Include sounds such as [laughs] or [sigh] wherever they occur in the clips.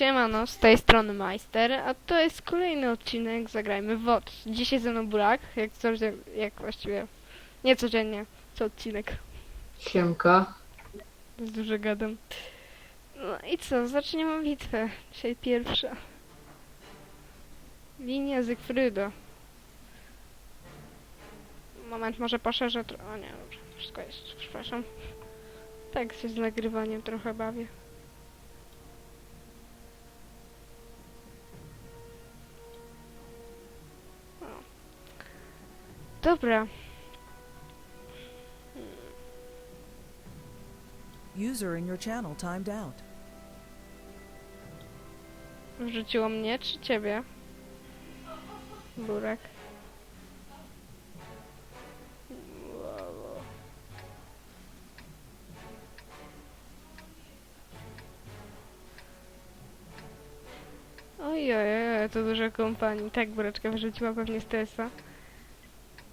Siemano, z tej strony Majster, a to jest kolejny odcinek Zagrajmy w WOT. Dzisiaj ze mną Burak, jak, co, jak właściwie, nie codziennie, co odcinek, Siemka. z dużo gadam. No i co, zaczniemy bitwę, dzisiaj pierwsza. Linia Zygfryda. Moment, może poszerzę tro... O nie, dobrze, wszystko jest, przepraszam. Tak się z nagrywaniem trochę bawię. Dobra. User in your channel timed out. Wrzuciło mnie czy ciebie? Burek. Ojej, to dużo kompanii. Tak, Bureczka wyrzuciła pewnie z TS-a.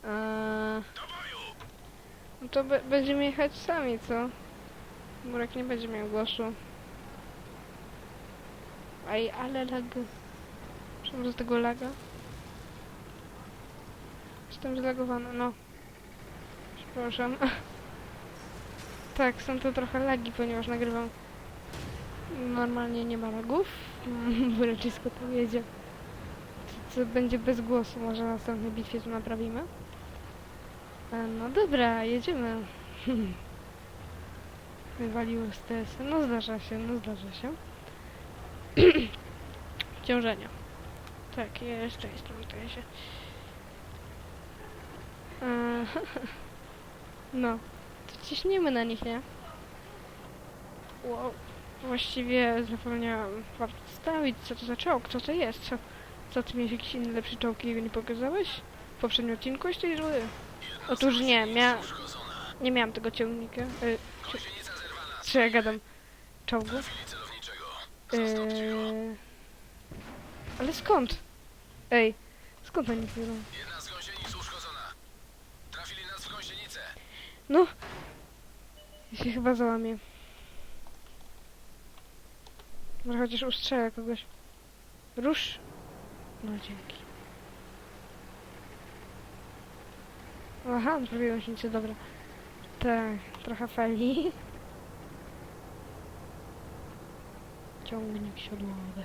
Eee, No to be będziemy jechać sami, co? Burek nie będzie miał głosu. Aj, ale lag. Czemu z tego laga? Jestem zlagowany, no. Przepraszam. [laughs] tak, są to trochę lagi, ponieważ nagrywam. Normalnie nie ma lagów. [laughs] Wyleczysko to jedzie. Co, co będzie bez głosu, może na następnej bitwie to naprawimy. E, No dobra, jedziemy. [laughs] Wywaliło z TS. No zdarza się, no zdarza się. [clears throat] Ciążenia. Tak, jeszcze jest to się. Eee, [laughs] No, to ciśniemy na nich, nie? Wow. Właściwie zapomniałam wam przedstawić, co to za czołg, co to jest, co, co ty miałeś jakiś inny lepszy czołg i go nie pokazałeś? W poprzednim odcinku jeszcze i. Otóż nie, mia... nie miałam tego ciągnika. Y, czy... Co ja gadam? Czołgów? Yy... Ale skąd? Ej, skąd oni biorą? Jedna. No! Ja się chyba załamię. Może chociaż ustrzelę kogoś. Rusz! No dzięki. Aha, zrobiłem się nic, dobra. Tak, trochę fali. Ciągnik siodłowy.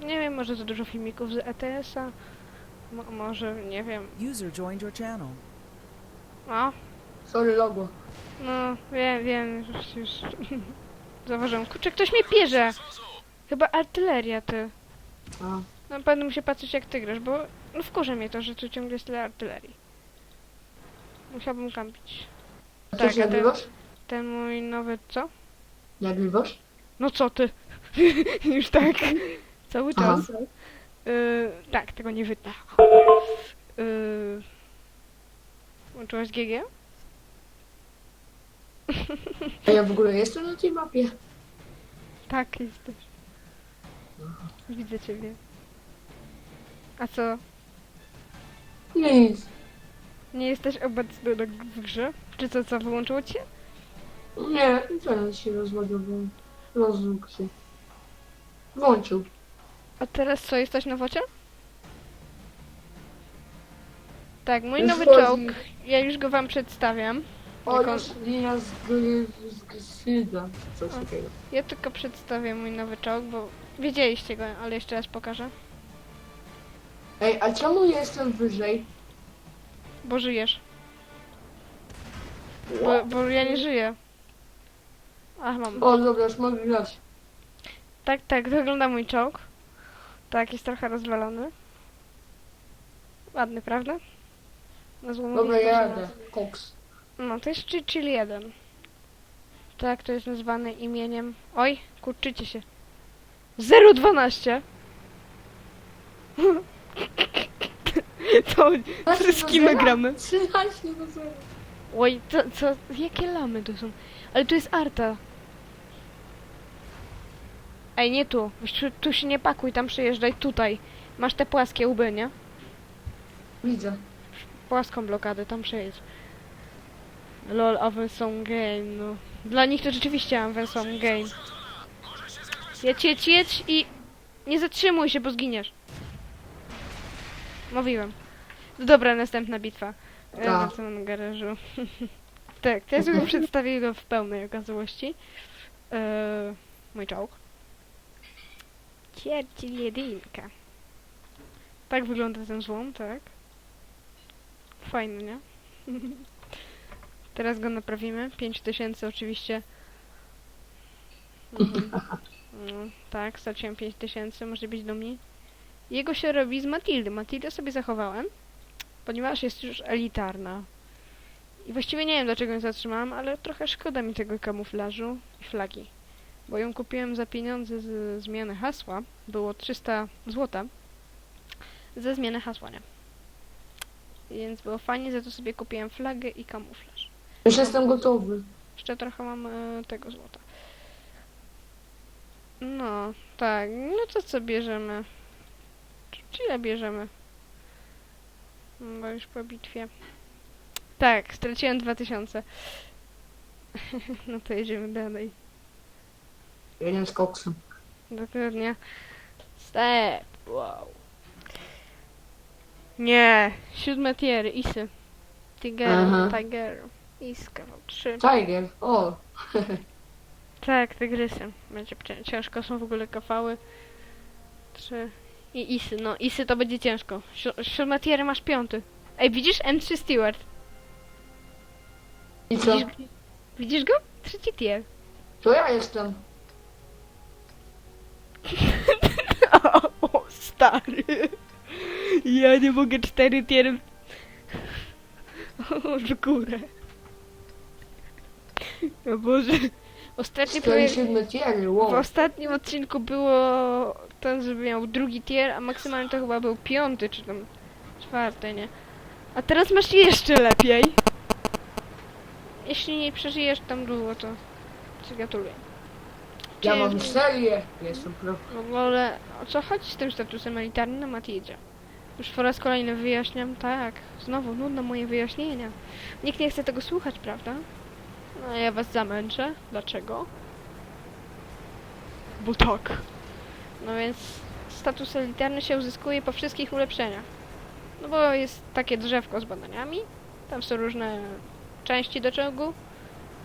Nie wiem, może za dużo filmików z ETS-a. Mo może, nie wiem. User joined your channel. O, Sorry logo. No, wiem, wiem, już, już [laughs] zauważyłem. Kurczę, ktoś mnie pierze! Chyba artyleria, ty. A, No, będę musiał patrzeć jak ty grasz, bo no wkurza mnie to, że tu ciągle jest tyle artylerii. Musiałbym kampić. a Tak, a ten-? Ten mój nowy, co? Nagrywasz? No co ty? [laughs] już tak. Cały Aha. czas. Y, tak, tego nie wytnę. Yy, Włączyłaś GG? A ja w ogóle jestem na tej mapie. Tak, jesteś. Widzę ciebie. A co? Nic. Nie jesteś obecny na- w grze? Czy co, co, wyłączyło cię? Nie, internet się rozładował. Rozłógł się. Włączył. A teraz co, jesteś na wocie? Tak, mój Już nowy czołg, ja już go wam przedstawiam. O, Jak on- już linia z gry, z. Coś takiego. Ja tylko przedstawię mój nowy czołg, bo wiedzieliście go, ale jeszcze raz pokażę. Ej, a czemu jestem wyżej? Bo żyjesz. Bo, bo ja nie żyję. Ach, mam. O, dobra, już mogę grać. Tak, tak, wygląda mój czołg. Tak, jest trochę rozwalony. Ładny, prawda? Na złomowisku Dobra, się jadę. Koks. No, to jest chi- Chill 1. Tak, to jest nazwane imieniem... Oj, kurczycie się. 012! [laughs] to z kim my gramy? 13 do 0. Oj, co, co, jakie lamy to są? Ale tu jest Arta. Ej, nie tu. Tu, tu się nie pakuj, tam przyjeżdżaj, tutaj. Masz te płaskie łby, nie? Widzę. Płaską blokadę, tam przejedź. Lol, Avenson Game, no. Dla nich to rzeczywiście Avenson Game. Jedź, jedź, jedź i nie zatrzymuj się, bo zginiesz. Mówiłem. No dobra, następna bitwa. E, Tak. Na garażu. [laughs] tak, teraz już przedstawię go w pełnej okazałości. E, mój czołg. Cierci jedynka. Tak wygląda ten złom, tak? Fajny, nie? [laughs] Teraz go naprawimy. 5000 oczywiście. Mhm. No, [laughs] tak, straciłem 5000, może być do mnie. Jego się robi z Matildy. Matildę sobie zachowałem, ponieważ jest już elitarna. I właściwie nie wiem dlaczego ją zatrzymałam, ale trochę szkoda mi tego kamuflażu i flagi. Bo ją kupiłem za pieniądze z zmiany hasła. Było 300 złota. Za zmianę hasła, nie? Więc było fajnie, za to sobie kupiłem flagę i kamuflaż. Już jestem gotowy. Jeszcze trochę mam e, tego złota. No, tak. No to co bierzemy? Czy- Ile bierzemy? Bo już po bitwie. Tak, straciłem 2000. [laughs] no to jedziemy dalej. Jeden z koksem. Dokładnie. Step. Wow. Nie. Siódme tiery. Isy. Tiger. Aha. Tiger. Iska. Trzy. Tiger. O, Tak, tygrysy. Będzie cię- ciężko, są w ogóle kafały. Trzy. I isy, no isy to będzie ciężko. Si- Siódme tiery masz piąty. Ej, widzisz M3 Steward? i co? Widzisz, widzisz go? Trzeci tier. To ja jestem. [laughs] o, stary. Ja nie mogę cztery tiery. O, w górę. O Boże. Ostatni projekt... 47 tiery, W ostatnim odcinku było ten, żeby miał drugi tier, a maksymalnie to chyba był piąty, czy tam czwarty, nie? A teraz masz jeszcze lepiej. Jeśli nie przeżyjesz tam długo, to ci gratuluję. Ja mam serię. Jestem pro. W ogóle o co chodzi z tym statusem elitarnym na Matildzie? Już po raz kolejny wyjaśniam, tak, znowu nudno moje wyjaśnienia. Nikt nie chce tego słuchać, prawda? No ja was zamęczę. Dlaczego? Bo tak. No więc status elitarny się uzyskuje po wszystkich ulepszeniach. No bo jest takie drzewko z badaniami, tam są różne części do czołgu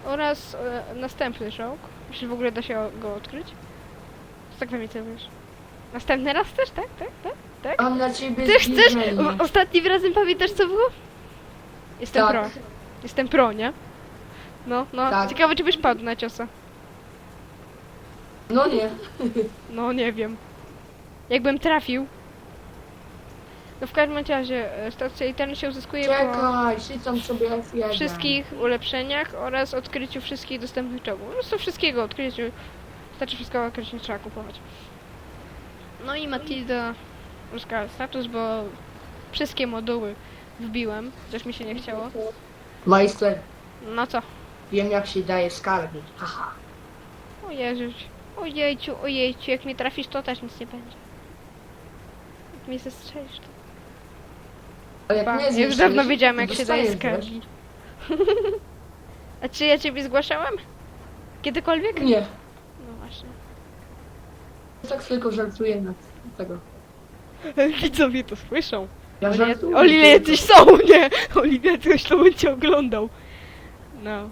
oraz e, następny czołg, jeśli w ogóle da się go odkryć. Co tak we mnie celujesz? Następny raz też, tak? Tak? Tak? Tak? Dla ciebie Ty chcesz? zbliżenie. Ostatnim razem pamiętasz co było? Jestem Tak. pro. Jestem pro, nie? No, no. Tak. Ciekawe czy byś padł na ciosa. No nie. No nie wiem. Jakbym trafił. No w każdym razie e, status elitarny się uzyskuje po Czekaj, sycam sobie F1. wszystkich ulepszeniach oraz odkryciu wszystkich dostępnych czołgów. Po prostu wszystkiego odkryciu. Znaczy wszystkiego odkryć nie trzeba kupować. No i Matilda uzyskała status, bo wszystkie moduły wbiłem, coś mi się nie chciało. Majster, No co? wiem jak się daje skarby. Haha. O Jezus. Ojejciu, ojejciu, jak mnie trafisz to też nic nie będzie. Jak mnie zestrzelisz to... A jak Ba, nie ja już zniszczysz, dawno wiedziałem jak się daje dostajesz. [laughs] A czy ja ciebie zgłaszałem? Kiedykolwiek? Nie. No właśnie. Tak tylko żartuję na tego. [laughs] Widzowie to słyszą. Ja Oni, żartuję. jacyś są, nie? [laughs] Oni jacyś to będzie oglądał. No.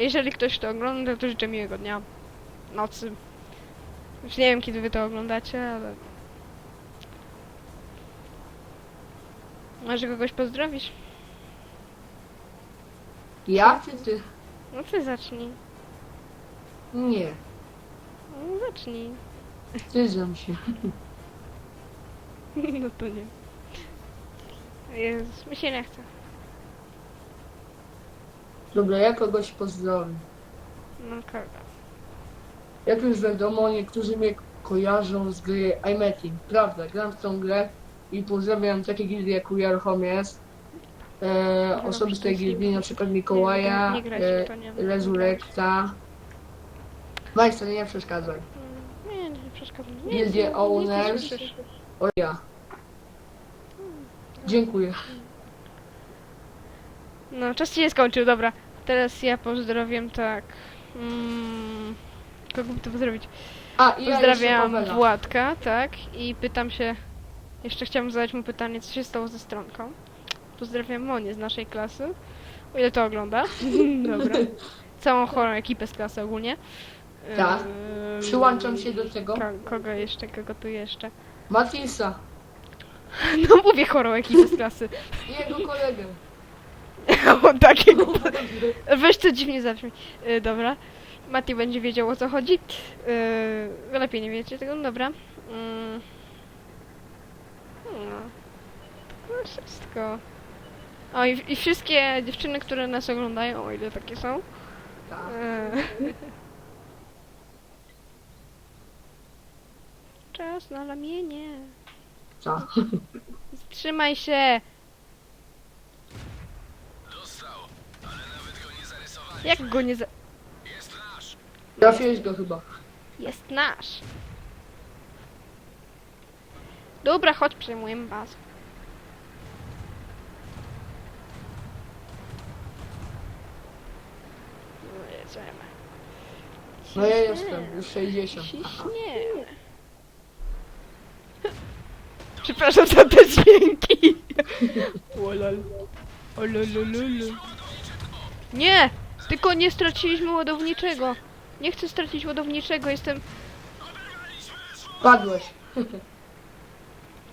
Jeżeli ktoś to ogląda, to życzę miłego dnia. Nocy. Już nie wiem kiedy wy to oglądacie, ale... Może kogoś pozdrowisz? Ja czy ty? No ty zacznij. Nie. No zacznij. Wstydzę się. [laughs] No to nie. Jezus, mi się nie chce. Dobra, ja kogoś pozdrowię. No kogo? Jak już wiadomo, niektórzy mnie kojarzą z gry iMetin. Prawda, gram w tą grę i pozdrawiam takie gildie jak Home jest. E, osoby z tej gildii, na przykład Mikołaja, Nie, nie e. Rezurekta. Majster, nie przeszkadzaj. Mm, Nie, nie przeszkadza. Gildie Nie, nie, nie Owners. słyszysz. O ja. Dziękuję. No, czas się nie skończył, dobra. Teraz ja pozdrowię tak. Mm, Kogo by to zrobić? A, i ja jeszcze Pozdrawiam Pawela. Władka, tak? I pytam się... Jeszcze chciałam zadać mu pytanie, co się stało ze stronką. Pozdrawiam Monię z naszej klasy. O ile to ogląda. [laughs] Dobra. Całą chorą ekipę z klasy ogólnie. Tak. Ehm, Przyłączam się do tego. Ko kogo jeszcze, kogo tu jeszcze? Matisa. [laughs] No mówię chorą ekipę z klasy. I jego kolegę. O takiego. Weź to dziwnie zabrzmi. E, dobra. Mati będzie wiedział o co chodzi. E, lepiej nie wiecie tego, no dobra. Mm. No. To wszystko. O i, i wszystkie dziewczyny, które nas oglądają, o ile takie są. Tak. E. [laughs] Czas na lamienie. Co? Trzymaj się! Dostał, ale nawet go nie zarysowali. Jak go nie za... Jest nasz. Trafiłeś go chyba. Jest nasz. Dobra, chodź, przejmujemy bazę. No jedziemy. No ja jestem, już 60. Ciśniemy. [laughs] Przepraszam za te dźwięki. [laughs] Olal. Ololololo. Nie! Tylko nie straciliśmy ładowniczego. Nie chcę stracić ładowniczego, jestem... Padłeś. [laughs]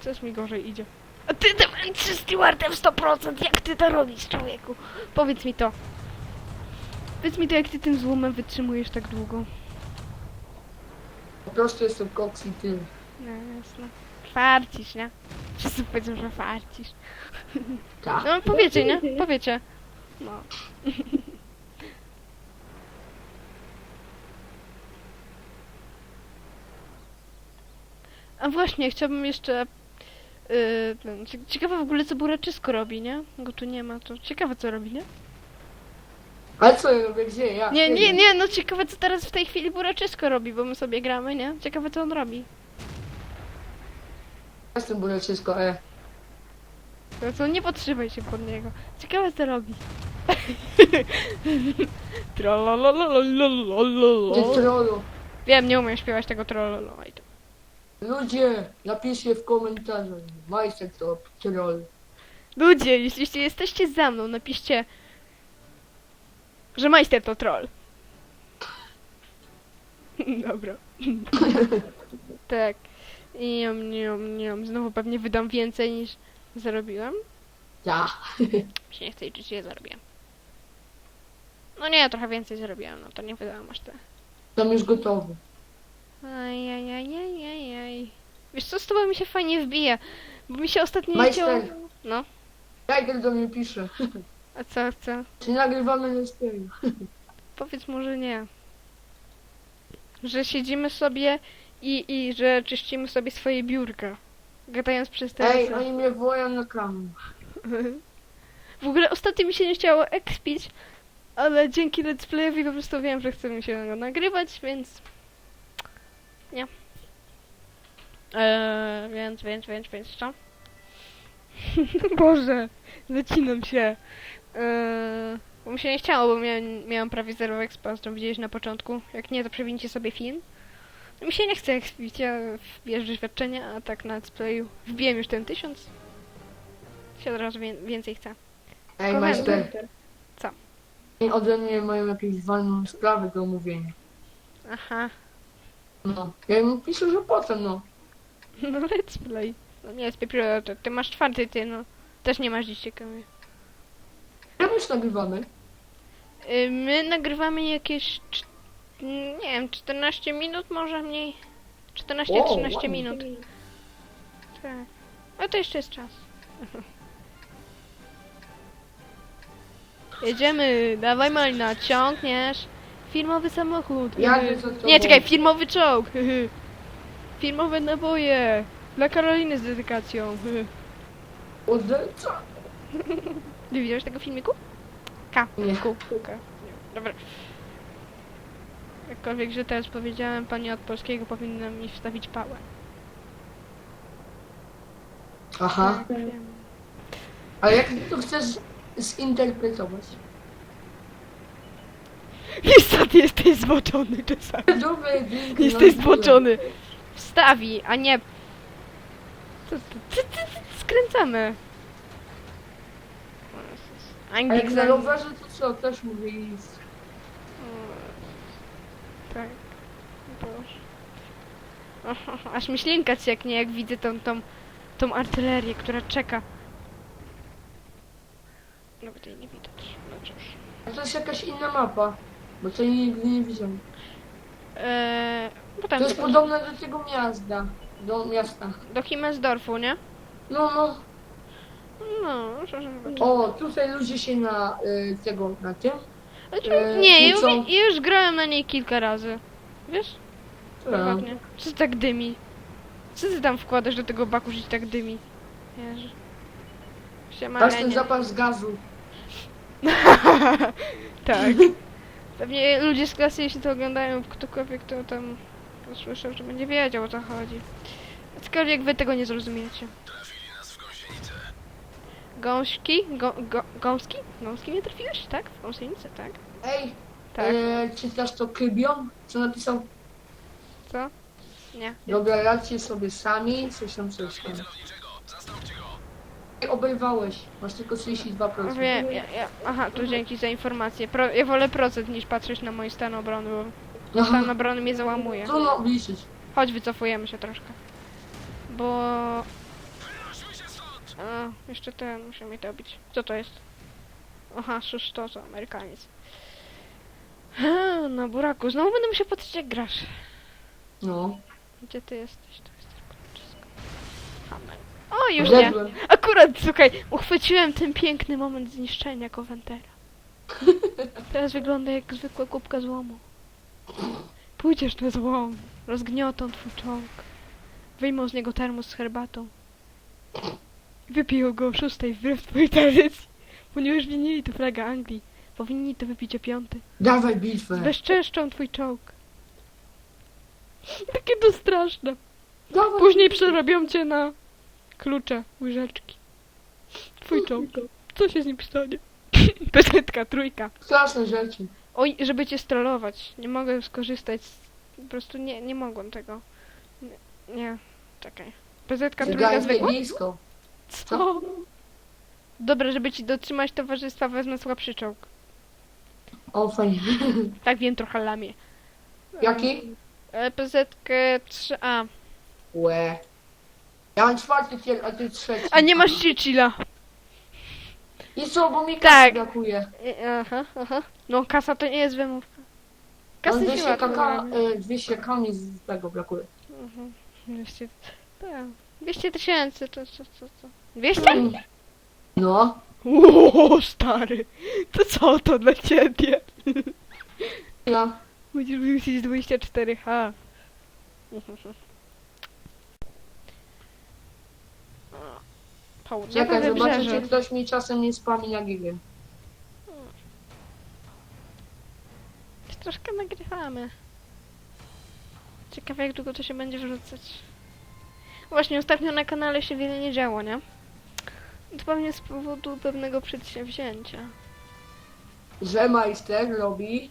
Coś mi gorzej idzie. A ty to z stewardem 100%, jak ty to robisz, człowieku? Powiedz mi to. Powiedz mi to, jak ty tym złomem wytrzymujesz tak długo. Po prostu jestem koks i tyle. No jasne. Farcisz, nie? Wszyscy powiedzą, że farcisz. Tak. No powiecie, nie? Powiecie. No. Właśnie, chciałbym jeszcze... Yy, ciekawe w ogóle, co Buraczysko robi, nie? Go tu nie ma, to ciekawe, co robi, nie? Ale co ja robię, gdzie ja? Nie, nie, nie, no ciekawe, co teraz w tej chwili Buraczysko robi, bo my sobie gramy, nie? Ciekawe, co on robi. Jestem buraczysko, e. No to nie podtrzymaj się pod niego. Ciekawe, co robi. [laughs] Trollololololololol. Trolu. Wiem, nie umiem śpiewać tego. Ludzie, napiszcie w komentarzach. Majster to troll. Ludzie, jeśli jesteście za mną, napiszcie, że majster to troll. [laughs] Dobra. [laughs] tak. I niam, niam, niam. Znowu pewnie wydam więcej niż zarobiłem. Ja. Mi [laughs] się nie chce liczyć, ile zarobiłem. No nie, trochę więcej zarobiłem, no to nie wydałam aż tyle. Tam już gotowy. Ajajajajajaj. Wiesz co, z tobą mi się fajnie wbija, bo mi się ostatnio nie chciało... No, Tiger do mnie pisze. a co chce? Czy nagrywamy na? Powiedz może nie. Że siedzimy sobie i, i że czyścimy sobie swoje biurka. Gadając przez Ej, telefon. oni mnie wołają na kamerę. W ogóle ostatnio mi się nie chciało ekspić, ale dzięki let's playowi po prostu wiem, że chce mi się go nagrywać, więc... Nie. Eee, więc, więc, więc, więc co? [laughs] Boże, zacinam się. Eee, bo mi się nie chciało, bo miałem, miałam prawie zero expa, zresztą widzieliście na początku. Jak nie, to przewincie sobie film. Mi się nie chce ekspić, ja wbierz doświadczenia, a tak na let's playu wbiłem już ten tysiąc. Się od razu więcej chce. Ej, majster. Co? I ode mnie mają jakieś walną sprawę do omówienia. Aha. No. Ja im piszę, że potem, no. [laughs] No let's play. No nie, spieprzyło, to ty masz czwarty, ty no. Też nie masz dziś ciekawy. Jak już nagrywamy? Y, my nagrywamy jakieś, cz- nie wiem, 14 minut może mniej. 14-13 O, ładnie. minut. Tak. A to jeszcze jest czas. [laughs] Jedziemy, dawaj Malina, ciągniesz. Firmowy samochód. Tobą. Nie, czekaj, firmowy czołg. [laughs] Firmowe naboje. Dla Karoliny z dedykacją. Ode... Co? [laughs] Nie widziałeś tego filmiku? K. Nie. Ku. K. Nie. Dobra. Jakkolwiek, że teraz powiedziałem, pani od polskiego powinna mi wstawić pałę. Aha. Tak, wiem. A jak ty to chcesz zinterpretować? Niestety jesteś zboczony czasami. Dobre jedynki. Jesteś no, zboczony. Wstawi, a nie... Co ty, ty, ty, ty, skręcamy. A jak Anglik rowerze to co, też mówię iść. Tak. Boże. Aż mi ślinka cieknie, jak widzę tą, tą, tą artylerię, która czeka. Nawet jej nie widać. No cóż. A to jest jakaś inna mapa. Bo to nigdy nie widziałem. Eee, bo tam To jest podobne do tego miasta. Do miasta. do Himmelsdorfu, nie? No, no. No, proszę zobaczyć. O, tutaj ludzie się na y, tego, na tym. Znaczy, e, nie, ja już, ja już grałem na niej kilka razy. Wiesz? Tak. Prywatnie. Co tak dymi? Co ty tam wkładasz do tego baku, że ci tak dymi? Jezu. Siema, Masz ten Lenie. zapas gazu. [laughs] tak. [laughs] Pewnie ludzie z klasy, jeśli to oglądają, ktokolwiek to tam usłyszał, że będzie wiedział o co chodzi. Aczkolwiek wy tego nie zrozumiecie. Trafili nas w gąsienicę. Gąski? Go, gąski? Gąski mnie trafiłeś? Tak? W gąsienicę, tak? Ej, Tak. e, czytasz to Kybion? Co napisał? Co? Nie. Dobra, radźcie sobie sami, coś tam, coś tam. Celowniczego, zastąpcie go. Ej, Obejwałeś, masz tylko 32%. Wiem, ja, ja, aha, tu dzięki za informację. Pro, ja wolę procent niż patrzeć na mój stan obrony, bo stan Aha, obrony mnie załamuje. trudno obliczyć. Chodź, wycofujemy się troszkę. Bo... A, jeszcze ten, muszę mi to robić. Co to jest? Aha, sus to, co, Amerykaniec. Ha, na buraku. Znowu będę musiał patrzeć jak grasz. No. Gdzie ty jesteś? To pod wszystko. Hammer. O, już nie. Akurat, słuchaj, uchwyciłem ten piękny moment zniszczenia Coventera. [laughs] Teraz wygląda jak zwykła kubka złomu. Pójdziesz na złom, rozgniotą twój czołg. Wyjmą z niego termos z herbatą. Wypiją go o szóstej wbrew twojej tradycji. Ponieważ winili to flaga Anglii. Powinni to wypić o piąty. Dawaj bitwę. Zbezczeszczą twój czołg. Takie to straszne. Dawaj Później przerobią cię na klucze, łyżeczki. Twój czołg. Co się z nim stanie? [laughs] Pesetka, trójka. Straszne rzeczy. Oj, żeby cię strollować. Nie mogę skorzystać z... Po prostu nie, nie mogłem tego. Nie, nie. czekaj. Pesetka, trójka Zegarek zwykła? blisko. Co? Dobra, żeby ci dotrzymać towarzystwa, wezmę słabszy czołg. O, fajnie. [laughs] Tak wiem, trochę lamię. Jaki? E, PZ-kę 3A. Łe. Ja mam czwarty a ty trzeci. A nie masz Chilla. I co, bo mi kasy Tak. brakuje. E, Aha, aha. No kasa to nie jest wymówka. Mam Kasy się 200 łatwo kaka, robi. y, 200 kami z tego brakuje. Mhm. 200... Tak. 200 tysięcy, to co, co, co? 200? Mm. No. Ło, stary. To co to dla ciebie? Ja. Będziesz musieć 24H. Południowe Czekaj, zobaczę, czy ktoś mi czasem nie spami na gigę. Troszkę nagrywamy. Ciekawe jak długo to się będzie wrzucać. Właśnie ostatnio na kanale się wiele nie działo, nie? To pewnie z powodu pewnego przedsięwzięcia. Że majster robi...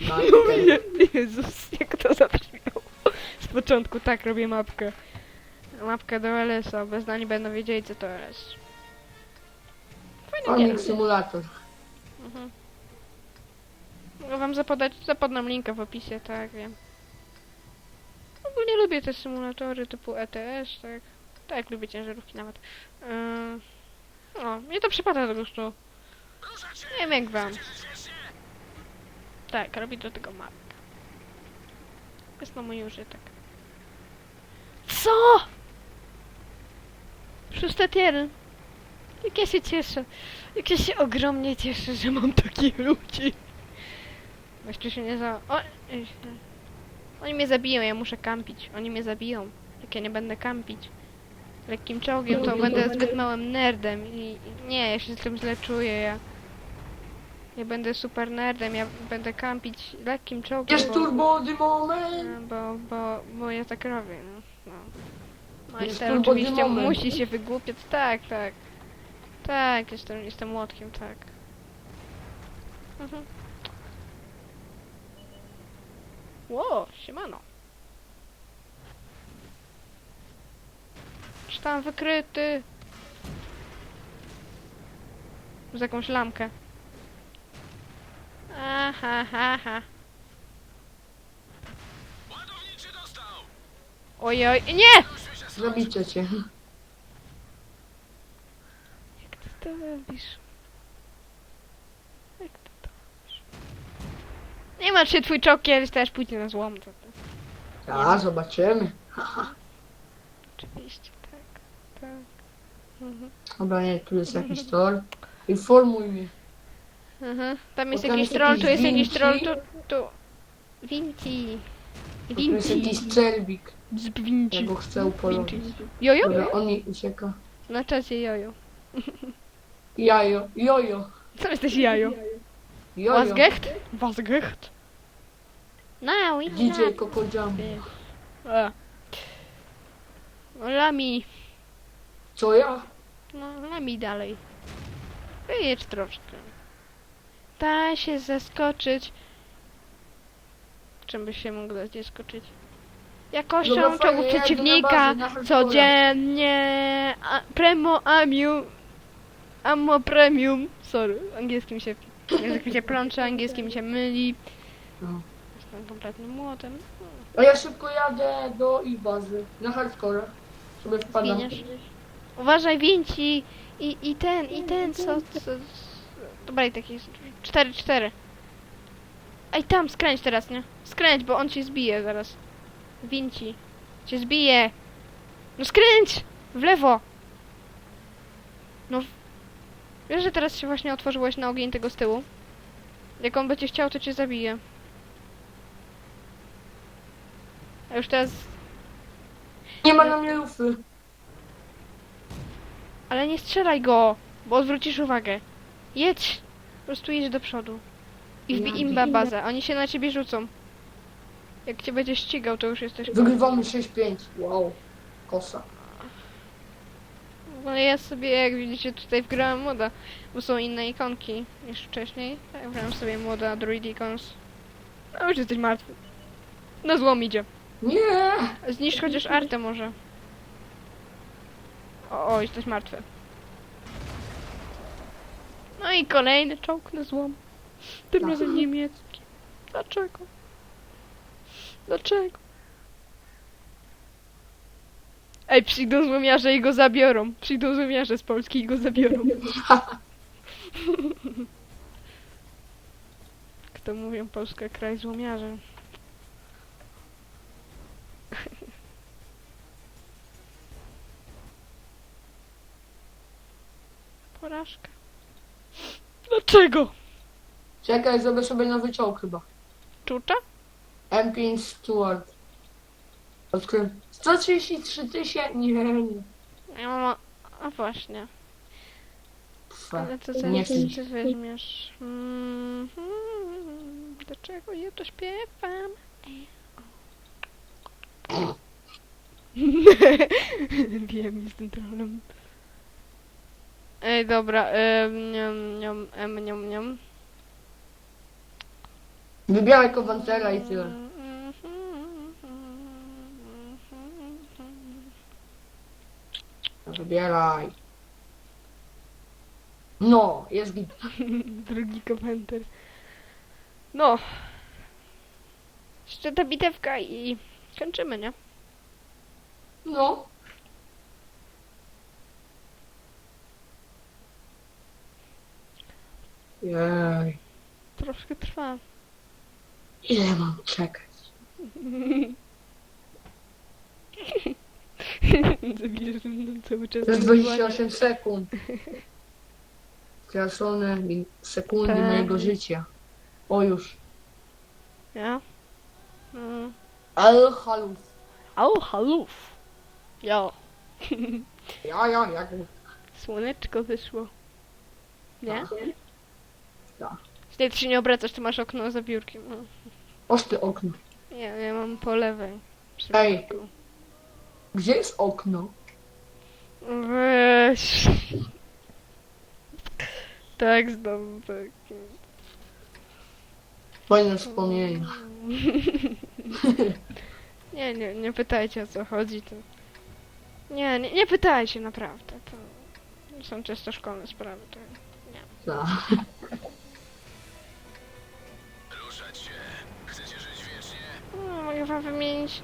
[laughs] No je, Jezus, jak to zabrzmiało. Z początku tak robię mapkę. Mapkę do LS-a, bez znani będą wiedzieli co to LS. Fajnie Farming Simulator. mhm. Mogę wam zapodać, zapodam linkę w opisie, tak wiem. Ogólnie lubię te symulatory typu ETS, tak. Tak, lubię ciężarówki nawet. Yy... O, mnie to przypada do gustu. Nie wiem jak wam. Tak, robi do tego mapkę. Jest na mój użytek. Co? Szóste tier. Jak ja się cieszę. Jak ja się ogromnie cieszę, że mam takich ludzi. Jeszcze się nie za... O! Oni mnie zabiją, ja muszę kampić. Oni mnie zabiją. Jak ja nie będę kampić. Lekkim czołgiem to będę zbyt małym nerdem i i nie, ja się z tym źle czuję, ja... Ja będę super nerdem, ja będę kampić lekkim czołgiem, Jest bo, turbo the moment. bo, bo, bo ja tak robię, no. No. Jest Majster oczywiście musi się wygłupiać, tak, tak. Tak, jestem, jestem młotkiem, tak. Mhm. Ło, siemano. Czy tam wykryty? Z jakąś lamkę. Aha, ha, ha. Ojoj, nie! Zabicie cię. Jak ty to robisz? Jak ty to robisz? Nie martw się, twój czołg kiedyś też pójdzie na złom. To, to. A, zobaczymy. Oczywiście, tak, tak. Mhm. Dobra, nie, tu jest jakiś [laughs] tor. Informuj mnie. Mhm. Tam jest Bo tam jakiś jest troll, tu jest jakiś troll, tu, tu. Vinci. Bo Tu jest jakiś cerbik. Z Ja Vinci. go chcę upolować. Jojo? Dobra, on mi ucieka. Na czacie jojo. Jajo, jojo, Co jesteś jajo? jojo. Was gecht? Was gecht? No, i DJ Coco Jam. A. No lami. Co ja? No lami dalej. Wyjedź troszkę. Da się zaskoczyć. Czym by się mogło dać skoczyć? Jakością czołgu przeciwnika codziennie. A, premo amiu. Ammo premium. Sorry, angielskim się. Językiem się plącze, angielskim się myli. No. Jestem kompletnym młotem. A ja szybko jadę do ich bazy. Na hardcore. Sobie wpadam. Zginiesz. Uważaj, winci i, i ten, i ten, co, co... Dobra, i taki 4-4. Ej, tam, skręć teraz, nie? Skręć, bo on ci zbije zaraz. Winci. Cię zbije. No skręć! W lewo! No... w- Wiesz, że teraz się właśnie otworzyłeś na ogień tego z tyłu? Jak on będzie chciał, to cię zabije. A już teraz Nie ma na mnie lufy. Ale nie strzelaj go, bo odwrócisz uwagę. Jedź! Po prostu jedź do przodu. I wbij im bazę. Oni się na ciebie rzucą. Jak cię będzie ścigał, to już jesteś... Wygrywamy 6-5. Wow. Kosa. No ja sobie, jak widzicie, tutaj wgrałem moda, bo są inne ikonki niż wcześniej. Tak, wgrałem sobie moda Druid Icons. A już jesteś martwy. Na złom idzie. Nie! Zniszcz chociaż artę może. O, o, jesteś martwy. No i kolejny czołg na złom. Tym Tak. razem niemiecki. Dlaczego? Dlaczego? Ej, przyjdą złomiarze i go zabiorą. Przyjdą złomiarze z Polski i go zabiorą. [laughs] Kto mówią Polska kraj złomiarzy? [laughs] Porażka. Dlaczego? Czekaj, zrobię sobie nowy czołg chyba. Czucza? M5 Stuart. Odkryłem. 133 tysięcy. Nie, nie. Ja mam... A właśnie. Pfa. Ale to za Nie nic chcę. ty weźmiesz? Mm, hmm, dlaczego ja to śpiewam? [laughs] Wiem, jestem trolem. Ej, dobra, em, niam, niam, em, niam, niam. Wybieraj Kowantera i tyle. Wybieraj. No, jest git. [laughs] Drugi komentarz. No. Jeszcze ta bitewka i kończymy, nie? No. Jej. Troszkę trwa. Ile mam czekać? [laughs] Zabijesz mnie cały czas. To jest 28 sekund. Stracone mi- sekundy Tak. mojego życia. O już. Ja? Mm. Ale halus. Au, haluf. [laughs] Ja. Ja, ja, jak Słoneczko wyszło. Nie? Tak. Tak. Nie, ty się nie obracasz, ty masz okno za biurkiem. No. Ostre okno. Ja, ja mam po lewej. Ej. Gdzie jest okno? Weź. Tak, znowu tak. Fajne wspomnienie. [laughs] Nie, nie, nie pytajcie o co chodzi. To... Nie, nie, nie pytajcie naprawdę. To są czysto szkolne sprawy. To... Tak. Mogę wam wymienić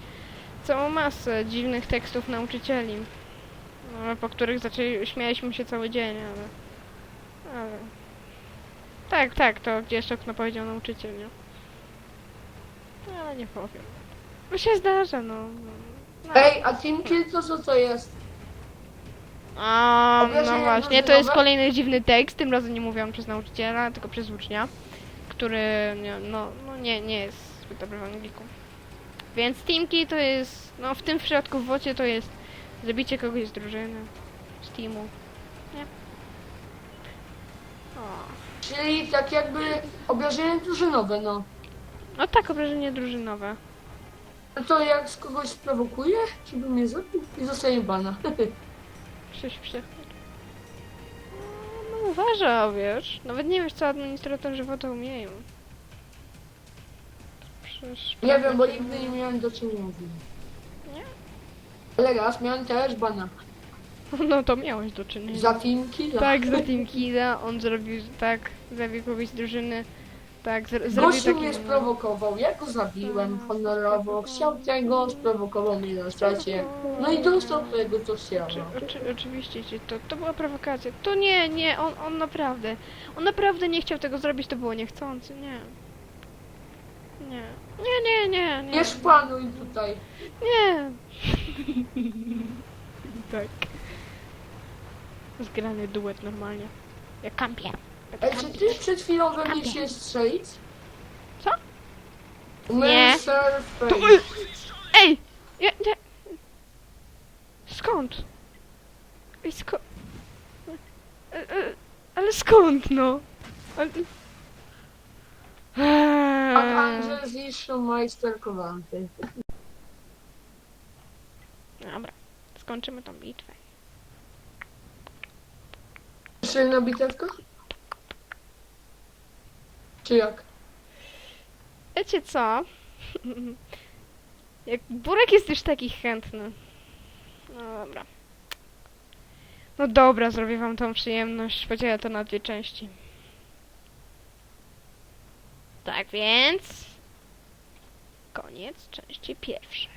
całą masę dziwnych tekstów nauczycieli. No, po których zaczęli, śmialiśmy się cały dzień, ale... ale... Tak, tak, to gdzie jeszcze okno powiedział nauczyciel, nie? No, ale nie powiem. To się zdarza, no. no. no. Ej, a Team Kill to co to jest? A, no właśnie, to jest kolejny dziwny tekst, tym razem nie mówiłam przez nauczyciela, tylko przez ucznia, który, nie, no, no nie, nie jest zbyt dobry w angliku. Więc teamki to jest, no w tym przypadku w wocie to jest zabicie kogoś z drużyny, z teamu, nie? O. Czyli tak jakby obrażenie drużynowe, no. No tak, obrażenie drużynowe. No to jak z kogoś sprowokuje, żeby mnie zabił i zostanie bana. [laughs] Krzyś przy... No uważa, wiesz, nawet nie wiesz co administratorzy wota umieją. Przecież... Nie wiem, bo nigdy nie miałem do czynienia z nim. Nie? Ale raz miałem też bana. [laughs] No to miałeś do czynienia. Za Team Killa. Tak, za Team [laughs] Kida, on zrobił tak, zabił kogoś z drużyny, tak, zr- zrobił Gościu taki... mnie sprowokował, ja go zabiłem honorowo, chciał tego, sprowokował mnie na stracie. No i dostał tego, co chciał. Oczy, oczy, oczywiście, ci- to, to była prowokacja. To nie, nie, on, on naprawdę, on naprawdę nie chciał tego zrobić, to było niechcący, nie. Nie, nie, nie, nie, nie. Nie szpanuj tutaj. Nie. [laughs] tak. Zgrany duet normalnie. Jak kampier. Ej, czy ty przed chwilą we mnie się strzelić? Co? Nie. To-. Ej! Ja, nie. Skąd? Ej, skąd? E, e, Ale skąd, no? Ale... Pan Andrzej zniszczył majsterkowanty. Dobra, skończymy tą bitwę. Jeszcze jedna bitewka? Czy jak? Wiecie co? [laughs] Jak Burek jest już taki chętny. No dobra. No dobra, zrobię wam tą przyjemność. Podzielę to na dwie części. Tak więc... Koniec części pierwszej.